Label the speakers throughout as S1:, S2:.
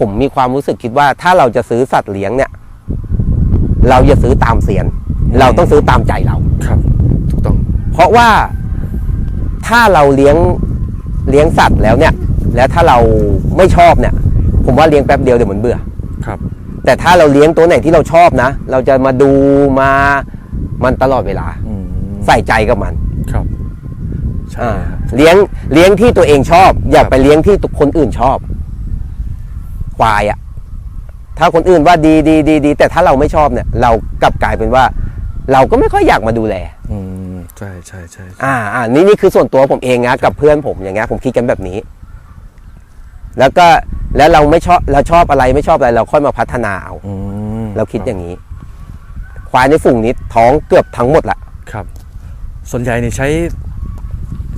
S1: ผมมีความรู้สึกคิดว่าถ้าเราจะซื้อสัตว์เลี้ยงเนี่ย เราอย่าซื้อตามเสียน เราต้องซื้อตามใจเรา
S2: ครับถูกต้อง
S1: เพราะว่าถ้าเราเลี้ยงเลี้ยงสัตว์แล้วเนี่ย แล้วถ้าเราไม่ชอบเนี่ย ผมว่าเลี้ยงแป๊บเดียวเดี๋ยวมันเบื่อ
S2: ครับ
S1: แต่ถ้าเราเลี้ยงตัวไหนที่เราชอบนะ เราจะมาดูมามันตลอดเวลา
S2: อืม
S1: ใส่ใจกับมัน
S2: ครับใช่
S1: อ่า
S2: ครับ
S1: เลี้ยงเลี้ยงที่ตัวเองชอบ อย่า
S2: ครับ
S1: ไปเลี้ยงที่คนอื่นชอบ ควายอะถ้าคนอื่นว่าดีดีดีดีแต่ถ้าเราไม่ชอบเนี่ย เรากลับกลายเป็นว่า เราก็ไม่ค่อยอยากมาดูแล
S2: อืมใช่ใช่ใช่ใช่
S1: อ่าอ่านี่นี่คือส่วนตัวผมเองนะกับเพื่อนผมอย่างเงี้ยผมคิดกันแบบนี้ แล้วก็แล้วเราไม่ชอบเราชอบอะไรไม่ชอบอะไร เราค่อยมาพัฒนาเอา
S2: อืม
S1: เราคิดอย่างนี้ ควายในฝูงนี้ท้องเกือบทั้งหมดละ
S2: ครับ ส่วนใหญ่นี่ใช้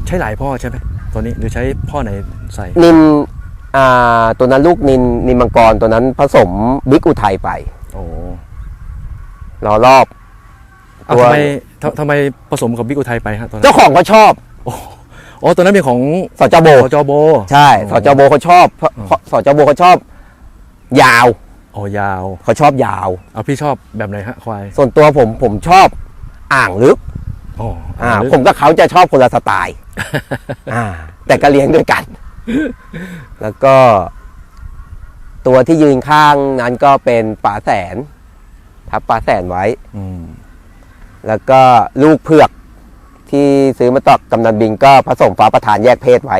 S2: ใช้หลายพ่อใช่ไหมตัวนี้หรือใช้พ่อไหนใส่
S1: นินอ่า ตัวนั้นลูกนินนินมังกรตัวนั้นผสมบิ๊กอุทัยไป
S2: โอ้
S1: รอรอบ
S2: เอา
S1: ตัว
S2: ทำไมทำทำไมผสมกับบิ๊กอุทัยไปฮะตอนนั้น
S1: เจ้าของเขาชอบ
S2: อ๋อตัวนั้นเป็นของ
S1: สจโบ
S2: สจโบ
S1: ใช่สจโบเขาชอบเพราะเพราะสจโบเขาชอบ ยาว
S2: อ๋อยาว
S1: เขาชอบยาว
S2: เอาพี่ชอบแบบไหนฮะควาย
S1: ส่วนตัวผมผมชอบอ่างลึก
S2: อ๋อ
S1: อ่า
S2: ลึก
S1: ผมกับเขาจะชอบคนละสไตล์ อ่าแต่ก็เลี้ยงด้วยกัน แล้วก็ ตัวที่ยืนข้างนั้นก็เป็นป่าแสน ทับป่าแสนไว้
S2: อืม
S1: แล้วก็ลูกเผือกที่ซื้อมาตอกกำนันบิงก็ผสมฟ้าประธานแยกเพศไว้